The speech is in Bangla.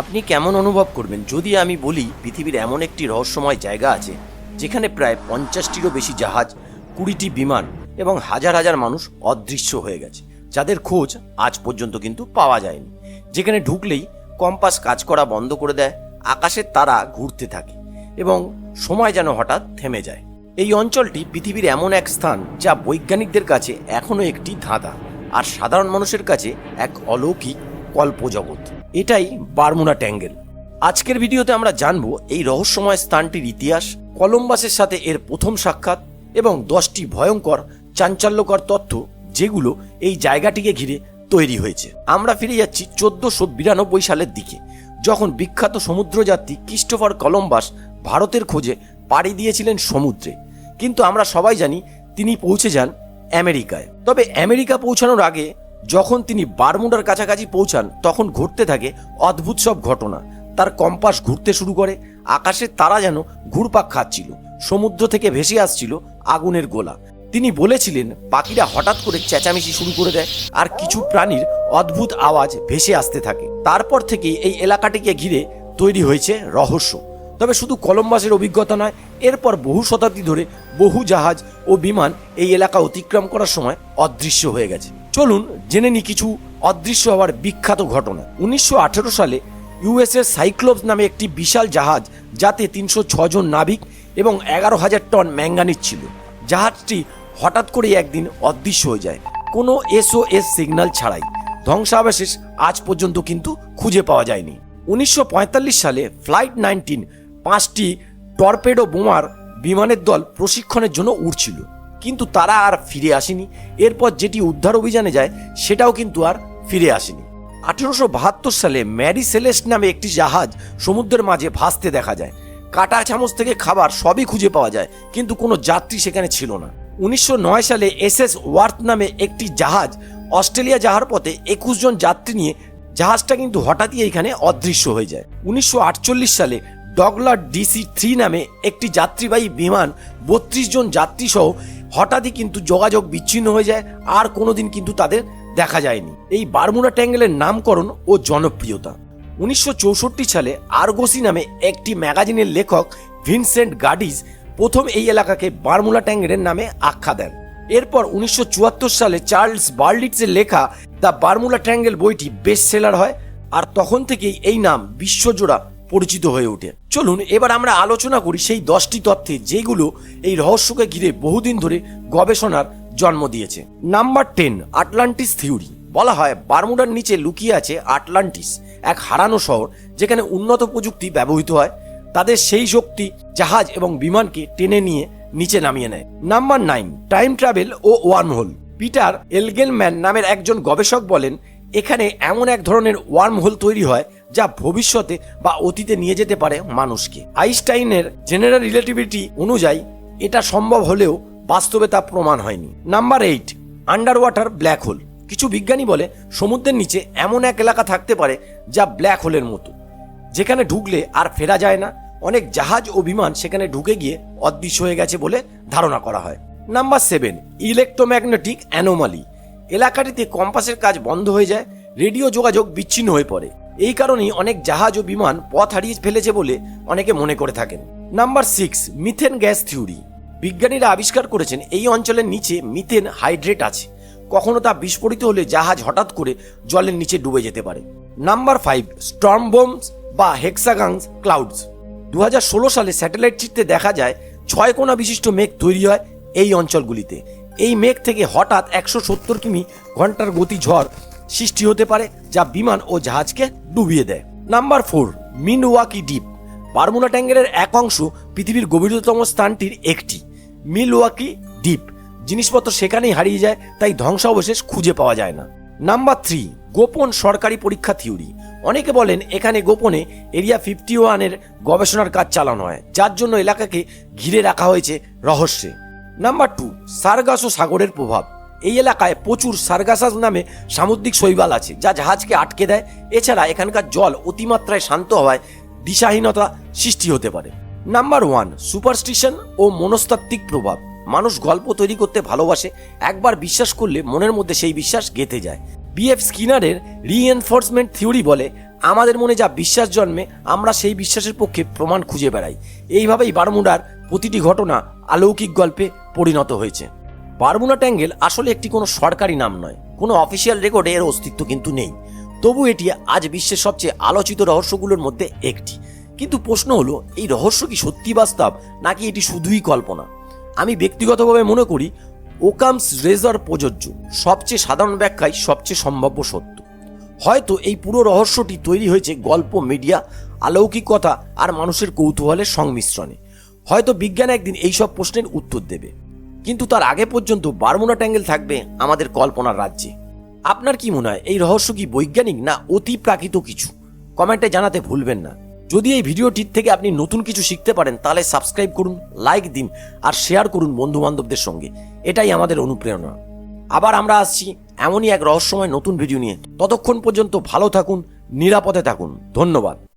আপনি কেমন অনুভব করবেন? যদি আমি বলি, পৃথিবীর এমন একটি রহস্যময় জায়গা আছে, যেখানে প্রায় পঞ্চাশটিরও বেশি জাহাজ, কুড়িটি বিমান এবং হাজার হাজার মানুষ অদৃশ্য হয়ে গেছে। যাদের খোঁজ আজ পর্যন্ত কিন্তু পাওয়া যায়নি। যেখানে ঢুকলেই কম্পাস কাজ করা বন্ধ করে দেয়, আকাশের তারা ঘুরতে থাকে এবং সময় যেন হঠাৎ থেমে যায়। এই অঞ্চলটি পৃথিবীর এমন এক স্থান যা বৈজ্ঞানিকদের কাছে এখনও একটি ধাঁধা, আর সাধারণ মানুষের কাছে এক অলৌকিক কল্পজগৎ। এটাই বারমুনা ট্যাঙ্গেল। আজকের ভিডিওতে আমরা জানব এই রহস্যময় স্থানটির ইতিহাস, কলম্বাসের সাথে এর প্রথম সাক্ষাৎ এবং দশটি ভয়ঙ্কর, চাঞ্চল্যকর তথ্য যেগুলো এই জায়গাটিকে ঘিরে তৈরি হয়েছে। আমরা ফিরে যাচ্ছি চোদ্দশো বিরানব্বই সালের দিকে, যখন বিখ্যাত সমুদ্রযাত্রী ক্রিস্টোফার কলম্বাস ভারতের খোঁজে পাড়ি দিয়েছিলেন সমুদ্রে। কিন্তু আমরা সবাই জানি তিনি পৌঁছে যান আমেরিকায়। তবে আমেরিকা পৌঁছানোর আগে যখন তিনি বারমুডার কাছাকাছি পৌঁছান, তখন ঘটতে থাকে অদ্ভুত সব ঘটনা। তার কম্পাস ঘুরতে শুরু করে আকাশের তারা যেন ঘুরপাক খাচ্ছিল, সমুদ্র থেকে ভেসে আসছিল আগুনের গোলা। তিনি বলেছিলেন, পাখিরা হঠাৎ করে চেঁচামেচি শুরু করে দেয় আর কিছু প্রাণীর অদ্ভুত আওয়াজ ভেসে আসতে থাকে। তারপর থেকে এই এলাকাটিকে ঘিরে তৈরি হয়েছে রহস্য। তবে শুধু কলম্বাসের অভিজ্ঞতা নয়, এরপর বহু শতাব্দী ধরে বহু জাহাজ ও বিমান এই এলাকা অতিক্রম করার সময় অদৃশ্য হয়ে গেছে। চলুন জেনে নি কিছু অদৃশ্য হওয়ার বিখ্যাত ঘটনা। উনিশশো আঠেরো সালে ইউএসএর সাইক্লোপস নামে একটি বিশাল জাহাজ যাতে তিনশো জন নাবিক এবং এগারো হাজার টন ম্যাঙ্গানিজ ছিল। জাহাজটি হঠাৎ করে একদিন অদৃশ্য হয়ে যায়। কোনো এসওএস সিগন্যাল ছাড়াই। ধ্বংসাবশেষ আজ পর্যন্ত কিন্তু খুঁজে পাওয়া যায়নি। উনিশশো পঁয়তাল্লিশ সালে ফ্লাইট নাইনটিন পাঁচটি টর্পেডো বোমার বিমানের দল প্রশিক্ষণের জন্য উড়ছিল। কিন্তু তারা আর ফিরে আসেনি। এরপর যেটি উদ্ধার অভিযানে যায়, সেটাও কিন্তু আর ফিরে আসেনি। আঠেরোশো বাহাত্তর সালে ম্যারি সেলেস্ট নামে একটি জাহাজ সমুদ্রের মাঝে ভাসতে দেখা যায়। কাটা চামচ থেকে খাবার সবই খুঁজে পাওয়া যায়, কিন্তু কোনো যাত্রী সেখানে ছিল না। উনিশশো নয় সালে এসএস ওয়ার্থ নামে একটি জাহাজ অস্ট্রেলিয়া যাওয়ার পথে একুশ জন যাত্রী নিয়ে, জাহাজটা কিন্তু হঠাৎই এখানে অদৃশ্য হয়ে যায়। উনিশশো আটচল্লিশ সালে ডগলার ডিসি থ্রি নামে একটি যাত্রীবাহী বিমান বত্রিশ জন যাত্রী সহ হঠাৎই কিন্তু যোগাযোগ বিচ্ছিন্ন হয়ে যায়, আর কোনোদিন কিন্তু তাদের দেখা যায়নি। এই বারমুডা ট্যাঙ্গেলের নামকরণ ও জনপ্রিয়তা। উনিশশো চৌষট্টি সালে আরগোসি নামে একটি ম্যাগাজিনের লেখক ভিনসেন্ট গাডিজ প্রথম এই এলাকাকে বারমুলা ট্যাঙ্গেলের নামে আখ্যা দেন। এরপর উনিশশো চুয়াত্তর সালে চার্লস বার্লিটসের লেখা দ্য বারমুলা ট্যাঙ্গেল বইটি বেস্ট সেলার হয়, আর তখন থেকেই এই নাম বিশ্বজোড়া পরিচিত হয়ে ওঠে। চলুন, এবার আমরা আলোচনা করি সেই দশটি তথ্যে যেগুলো এই রহস্যকে ঘিরে বহুদিন ধরে গবেষণার জন্ম দিয়েছে। নাম্বার টেন আটলান্টিস থিওরি বলা হয়, বারমুডার নিচে লুকিয়ে আছে আটলান্টিস, এক হারানো শহর যেখানে উন্নত প্রযুক্তি ব্যবহৃত হয়। তাদের সেই শক্তি জাহাজ এবং বিমানকে টেনে নিয়ে নিচে নামিয়ে নেয়। নাম্বার নাইন টাইম ট্রাভেল ও ওয়ার্ম হোল পিটার এলগেলম্যান নামের একজন গবেষক বলেন, এখানে এমন এক ধরনের ওয়ার্ম হোল তৈরি হয় যা ভবিষ্যতে বা অতীতে নিয়ে যেতে পারে মানুষকে। আইনস্টাইনের জেনারেল রিলেটিভিটি অনুযায়ী এটা সম্ভব হলেও বাস্তবে তা প্রমাণ হয়নি। Number eight underwater black hole কিছু বিজ্ঞানী বলে সমুদ্রের নিচে এমন এক এলাকা থাকতে পারে যা ব্ল্যাক হোলের মতো। যেখানে ঢুকলে আর ফেরা যায় না। অনেক জাহাজ ও বিমান সেখানে ঢুকে গিয়ে অদৃশ্য হয়ে গেছে বলে ধারণা করা হয়। নাম্বার সেভেন ইলেকট্রোম্যাগনেটিক অ্যানোমালি এলাকাটিতে কম্পাসের কাজ বন্ধ হয়ে যায়। রেডিও যোগাযোগ বিচ্ছিন্ন হয়ে পড়ে। এই কারণেই অনেক জাহাজ ও বিমান পথ হারিয়ে ফেলেছে বলে অনেকে মনে করে থাকেন। Number six, methane gas theory. বিজ্ঞানীরা আবিষ্কার করেছেন এই অঞ্চলের নিচে মিথেন হাইড্রেট আছে। কখনো তা বিস্ফোরিত হলে জাহাজ হঠাৎ করে জলের নিচে ডুবে যেতে পারে। নাম্বার ফাইভ, স্টর্ম বোমস বা হেক্সাগাংস ক্লাউডস। দু হাজার ষোলো সালে স্যাটেলাইট চিত্রে দেখা যায়, ছয় কোণা বিশিষ্ট মেঘ তৈরি হয় এই অঞ্চলগুলিতে। এই মেঘ থেকে হঠাৎ একশো সত্তর কিমি ঘণ্টার গতি ঝড় সৃষ্টি হতে পারে, যা বিমান ও জাহাজকে ডুবিয়ে দেয়। নাম্বার ফোর মিনওয়াকি দ্বীপ। বারমুনা ট্যাঙ্গেলের এক অংশ পৃথিবীর গভীরতম স্থানটির একটি, মিলওয়াকি দ্বীপ। জিনিসপত্র সেখানেই হারিয়ে যায়, তাই ধ্বংসাবশেষ খুঁজে পাওয়া যায় না। নাম্বার থ্রি, গোপন সরকারি পরীক্ষা থিওরি। অনেকে বলেন, এখানে গোপনে এরিয়া ফিফটি ওয়ানের গবেষণার কাজ চালানো হয়, যার জন্য এলাকাকে ঘিরে রাখা হয়েছে রহস্যে। নাম্বার টু, সারগাস ও সাগরের প্রভাব। এই এলাকায় প্রচুর সার্গাসাস নামে সামুদ্রিক শৈবাল আছে, যা জাহাজকে আটকে দেয়। এছাড়া এখানকার জল অতিমাত্রায় শান্ত হওয়ায় দিশাহীনতা সৃষ্টি হতে পারে। নাম্বার ওয়ান সুপারস্টিশন ও মনস্তাত্ত্বিক প্রভাব। মানুষ গল্প তৈরি করতে ভালোবাসে, একবার বিশ্বাস করলে মনের মধ্যে সেই বিশ্বাস গেঁথে যায়। বিএফ স্কিনারের রিএনফোর্সমেন্ট থিওরি বলে, আমাদের মনে যা বিশ্বাস জন্মে, আমরা সেই বিশ্বাসের পক্ষে প্রমাণ খুঁজে বেড়াই। এইভাবেই বারমুডার প্রতিটি ঘটনা অলৌকিক গল্পে পরিণত হয়েছে। বারমুডা ট্যাঙ্গেল আসলে একটি কোনো সরকারি নাম নয়। কোনো অফিসিয়াল রেকর্ডে এর অস্তিত্ব কিন্তু নেই। তবু এটি আজ বিশ্বের সবচেয়ে আলোচিত রহস্যগুলোর মধ্যে একটি। কিন্তু প্রশ্ন হলো, এই রহস্য কি সত্যি বাস্তব, নাকি এটি শুধুই কল্পনা? আমি ব্যক্তিগতভাবে মনে করি, ওকামস রেজার প্রযোজ্য, সবচেয়ে সাধারণ ব্যাখ্যাই সবচেয়ে সম্ভাব্য সত্য। হয়তো এই পুরো রহস্যটি তৈরি হয়েছে গল্প, মিডিয়া অলৌকিকতা আর মানুষের কৌতূহলের সংমিশ্রণে। হয়তো বিজ্ঞান একদিন এইসব প্রশ্নের উত্তর দেবে। কিন্তু তার আগে পর্যন্ত বারমুনা ট্যাঙ্গেল থাকবে আমাদের কল্পনার রাজ্যে। আপনার কি মনে হয়, এই রহস্য কি বৈজ্ঞানিক না অতি প্রাকৃত কিছু? কমেন্টে জানাতে ভুলবেন না। যদি এই ভিডিওটির থেকে আপনি নতুন কিছু শিখতে পারেন, তাহলে সাবস্ক্রাইব করুন, লাইক দিন আর শেয়ার করুন বন্ধু বান্ধবদের সঙ্গে। এটাই আমাদের অনুপ্রেরণা। আবার আমরা আসছি এমনই এক রহস্যময় নতুন ভিডিও নিয়ে। ততক্ষণ পর্যন্ত ভালো থাকুন, নিরাপদে থাকুন। ধন্যবাদ।